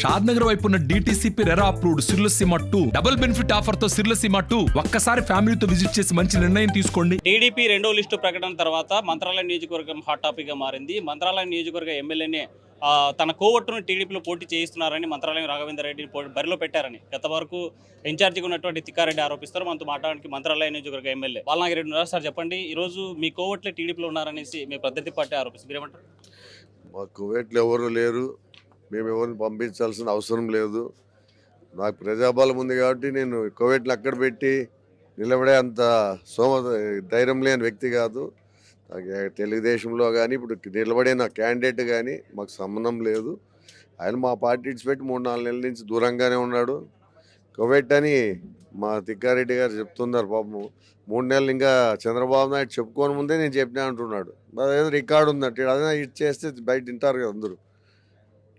షాద్ నగర్ వైపు ఉన్న DTCP RERA approved Sirlaseema two. Double benefit ఆఫర్తో Sirlaseema two. ఒక్కసారి ఫ్యామిలీతో విజిట్ చేసి మంచి నిర్ణయం తీసుకోండి. టీడీపీ రెండో లిస్టు ప్రకటన తర్వాత మంత్రాలయం నియోజకవర్గం హాట్ టాపిక్గా మారింది. మంత్రాలయం నియోజకవర్గ ఎమ్మెల్యేనే తన కోవట్టును టీడీపీలో పోటీ చేయిస్తున్నారని మంత్రాలయం రాఘవేంద్ర రెడ్డిని బరిలో పెట్టారని గత వరకు ఇన్ఛార్జిగా ఉన్నటువంటి తిక్కారెడ్డి ఆరోపిస్తారు. మనతో మాట్లాడడానికి మంత్రాలయం నియోజకవర్గ ఎమ్మెల్యే బాలనాగిరెడ్డి ఉన్నారు. సార్ చెప్పండి. ఈ రోజు మీ కోవట్లే టీడీపీలో ఉన్నారనేసి మీ ప్రత్యర్థి పార్టీ ఆరోపిస్తారు మీరేమంటారు? మా కువైట్లో ఎవరు లేరు. మేము ఎవరిని పంపించాల్సిన అవసరం లేదు. నాకు ప్రజాబలం ఉంది కాబట్టి నేను కోవిడ్ని అక్కడ పెట్టి నిలబడే అంత సోమ ధైర్యం లేని వ్యక్తి కాదు. నాకు తెలుగుదేశంలో కానీ ఇప్పుడు నిలబడే నా క్యాండిడేట్ కానీ మాకు సంబంధం లేదు. ఆయన మా పార్టీ ఇడిచిపెట్టి మూడు నాలుగు నెలల నుంచి దూరంగానే ఉన్నాడు. కోవిడ్ అని మా తిక్కారెడ్డి గారు చెప్తున్నారు పాపం. మూడు నెలలు ఇంకా చంద్రబాబు నాయుడు చెప్పుకోని ముందే నేను చెప్పినా అంటున్నాడు. మరి ఏదో రికార్డు ఉందంటే అదే ఇచ్చేస్తే బయట తింటారు కదా అందరూ.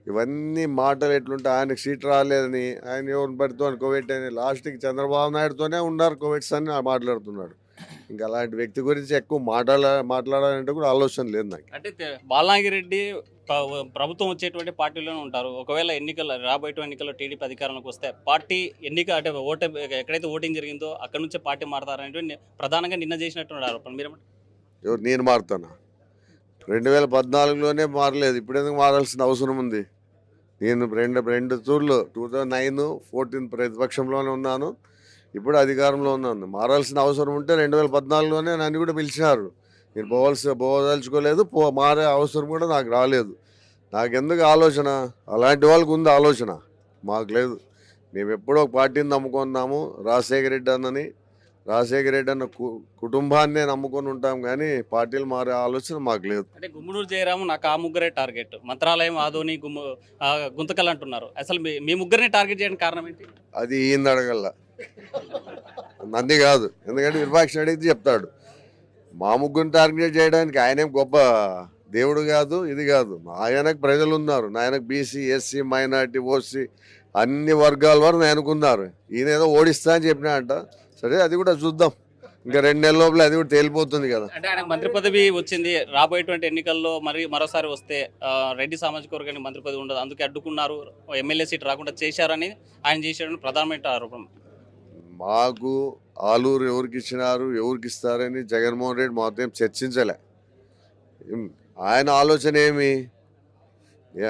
ఇవన్నీ మాటలు ఎట్లుంటే ఆయనకు సీట్ రాలేదని ఆయన ఎవరిని పడితో అని కోవిడ్ అని లాస్ట్కి చంద్రబాబు నాయుడుతోనే ఉన్నారు కోవిడ్స్ అని మాట్లాడుతున్నాడు. ఇంకా అలాంటి వ్యక్తి గురించి ఎక్కువ మాట్లాడ మాట్లాడాలంటే కూడా ఆలోచన లేదు నాకు. అంటే ప్ర- ప్రభుత్వం వచ్చేటువంటి పార్టీలోనే ఉంటారు. ఒకవేళ ఎన్నికలు రాబోయే ఎన్నికల్లో టీడీపీ అధికారంలోకి వస్తే పార్టీ ఎన్నిక అంటే ఓట ఎక్కడైతే ఓటింగ్ జరిగిందో అక్కడ నుంచే పార్టీ మారతారనేటువంటి ప్రధానంగా నిన్న చేసినటువంటి ఆరోపణ ఎవరు? నేను మారుతానా? రెండు వేల పద్నాలుగులోనే మారలేదు. ఇప్పుడు ఎందుకు మారాల్సిన అవసరం ఉంది? నేను రెండు రెండు తూర్లు టూ థౌజండ్ నైన్ ఫోర్టీన్ ప్రతిపక్షంలోనే ఉన్నాను. ఇప్పుడు అధికారంలో ఉన్నాను. మారాల్సిన అవసరం ఉంటే రెండు వేల పద్నాలుగులోనే నన్ను కూడా పిలిచినారు. నేను పోవాల్సి పోదలుచుకోలేదు. పో మారే అవసరం కూడా నాకు రాలేదు. నాకెందుకు ఆలోచన? అలాంటి వాళ్ళకు ఉంది ఆలోచన. మాకు లేదు. మేము ఎప్పుడో ఒక పార్టీని నమ్ముకున్నాము. రాజశేఖర రెడ్డి అన్నని. రాజశేఖర రెడ్డి అన్న కుటుంబాన్నే నమ్ముకొని ఉంటాం కానీ పార్టీలు మారే ఆలోచన మాకు లేదు. అంటే గుమ్మనూరు జయరాము నాకు ఆ ముగ్గురే టార్గెట్. మంత్రాలయం ఆదోని గుమ్మ గుంతకల్ అంటున్నారు. అసలు మీ- ముగ్గురిని టార్గెట్ చేయడానికి కారణం ఏంటి? అది ఈయన అడగల నంది కాదు. ఎందుకంటే విరూపాక్ష అడిగితే చెప్తాడు. మా ముగ్గురిని టార్గెట్ చేయడానికి ఆయనేం గొప్ప దేవుడు కాదు ఇది కాదు. ఆయనకు ప్రజలు ఉన్నారు. ఆయనకు బీసీ ఎస్సీ మైనార్టీ ఓసీ అన్ని వర్గాల వరకు ఆయనకున్నారు ఈయన ఏదో ఓడిస్తా అని చెప్పినా అంట సరే అది కూడా చూద్దాం. ఇంకా రెండు నెలల లోపల అది కూడా తేలిపోతుంది కదా. అంటే ఆయనకు మంత్రి పదవి వచ్చింది రాబోయేటువంటి ఎన్నికల్లో మరి మరోసారి వస్తే రెడ్డి సామాజిక వర్గానికి మంత్రి పదవి ఉండదు. అందుకే అడ్డుకున్నారు ఎమ్మెల్యే సీట్ రాకుండా చేశారని ఆయన చేసిన ప్రధానమైన ఆరోపణ. మాకు ఆలూరు ఎవరికి ఇచ్చినారు ఎవరికి ఇస్తారని జగన్మోహన్ రెడ్డి మాతో ఏం చర్చించలే. ఆయన ఆలోచన ఏమి?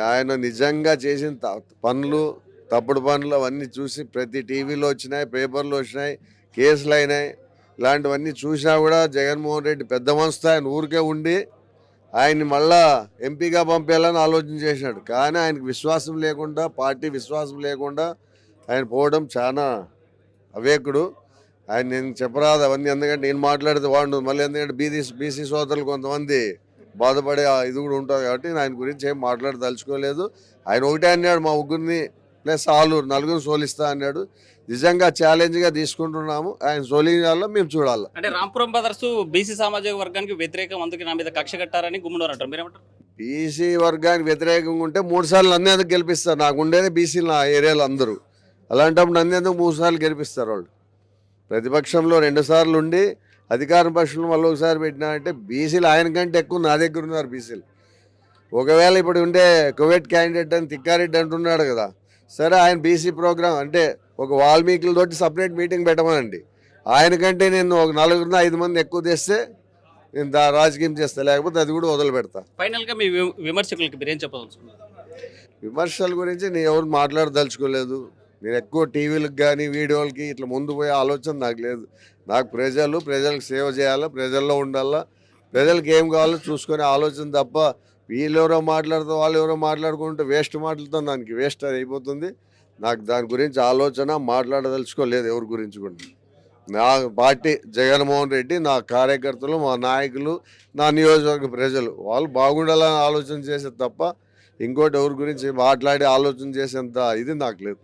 ఆయన నిజంగా చేసిన పనులు తప్పుడు పనులు అవన్నీ చూసి ప్రతి టీవీలో వచ్చినాయి పేపర్లో వచ్చినాయి కేసులు అయినాయి. ఇలాంటివన్నీ చూసినా కూడా జగన్మోహన్ రెడ్డి పెద్ద మనసుతో ఆయన ఊరికే ఉండి ఆయన్ని మళ్ళా ఎంపీగా పంపేయాలని ఆలోచన చేసినాడు కానీ ఆయనకు విశ్వాసం లేకుండా పార్టీ విశ్వాసం లేకుండా ఆయన పోవడం చాలా అవేకుడు. ఆయన నేను చెప్పరాదు అవన్నీ ఎందుకంటే నేను మాట్లాడితే వాడు మళ్ళీ ఎందుకంటే బీసీ బీసీ సోదరులు కొంతమంది బాధపడే ఇది కూడా ఉంటుంది కాబట్టి ఆయన గురించి ఏం మాట్లాడదలుచుకోలేదు. ఆయన ఒకటే అన్నాడు మా ముగ్గురిని ప్లస్ ఆలూరు నలుగురు సోలిస్తా అన్నాడు. నిజంగా ఛాలెంజ్గా తీసుకుంటున్నాము. ఆయన సోలించాలో మేము చూడాలి. అంటే రాంపురం బ్రదర్స్ బీసీ సామాజిక వర్గానికి వ్యతిరేకం అందుకే నా మీద కక్ష కట్టారని గుమ్మనూరు అంటారు. మీరేమంటారు? బీసీ వర్గానికి వ్యతిరేకంగా ఉంటే మూడు సార్లు నన్ను ఎందుకు గెలిపిస్తారు? నాకు ఉండేది బీసీలు నా ఏరియాలో అందరూ. అలాంటప్పుడు నన్ను ఎందుకు మూడు సార్లు గెలిపిస్తారు వాళ్ళు? ప్రతిపక్షంలో రెండు సార్లు ఉండి అధికార పక్షంలో మళ్ళీ ఒకసారి పెట్టినా అంటే బీసీలు ఆయన కంటే ఎక్కువ నా దగ్గర ఉన్నారు బీసీలు. ఒకవేళ ఇప్పుడు ఉండే కువైట్ క్యాండిడేట్ అని తిక్కారెడ్డి అంటున్నాడు కదా. సరే ఆయన బీసీ ప్రోగ్రామ్ అంటే ఒక వాల్మీకులతోటి సపరేట్ మీటింగ్ పెట్టమనండి. ఆయన కంటే నేను ఒక నలుగురిని ఐదు మంది ఎక్కువ తెస్తే నేను దా రాజకీయం చేస్తా లేకపోతే అది కూడా వదిలి పెడతా ఫైనల్గా మీ విమర్శకులకి మీరు ఏం చెప్పదలుచుకున్నారు? విమర్శల గురించి నేను ఎవరు మాట్లాడదలుచుకోలేదు. నేను ఎక్కువ టీవీలకు కానీ వీడియోలకి ఇట్లా ముందు పోయే ఆలోచన నాకు లేదు. నాకు ప్రజలు ప్రజలకు సేవ చేయాలా ప్రజల్లో ఉండాలా ప్రజలకు ఏం కావాలో చూసుకునే ఆలోచన తప్ప వీళ్ళు ఎవరో మాట్లాడుతూ వాళ్ళు ఎవరో మాట్లాడుకుంటే వేస్ట్ మాట్లాడుతాం దానికి. వేస్ట్ అది అయిపోతుంది. నాకు దాని గురించి ఆలోచన మాట్లాడదలుచుకోలేదు ఎవరి గురించి కూడా. నా పార్టీ జగన్మోహన్ రెడ్డి నా కార్యకర్తలు మా నాయకులు నా నియోజకవర్గ ప్రజలు వాళ్ళు బాగుండాలని ఆలోచన చేసే తప్ప ఇంకోటి ఎవరి గురించి మాట్లాడి ఆలోచన చేసేంత ఇది నాకు లేదు.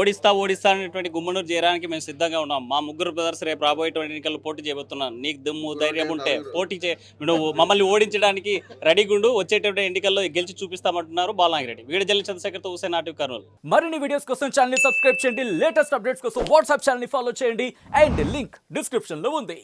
ఓడిస్తా ఓడిస్తా అనేటువంటి గుమ్మనూరు చేయడానికి మేము సిద్ధంగా ఉన్నాం. మా ముగ్గురు బ్రదర్స్ రేపు రాబోయేటువంటి ఎన్నికల్లో పోటీ చేయబోతున్నాం. నీకు దమ్ము ధైర్యం ఉంటే పోటీ చే నువ్వు మమ్మల్ని ఓడించడానికి రెడీగా ఉండు వచ్చేటువంటి ఎన్నికల్లో గెలిచి చూపిస్తామంటున్నారు బాలనాగిరెడ్డి వీడి జల్లి చంద్రశేఖర్తో హుసేన్ నాటివ్ కర్నూలు. మరిన్ని వీడియోస్ కోసం ఛానల్ని సబ్స్క్రైబ్ చేయండి. లేటెస్ట్ అప్డేట్స్ కోసం వాట్సాప్ ఛానల్ని ఫాలో చేయండి. అండ్ లింక్ డిస్క్రిప్షన్లో ఉంది.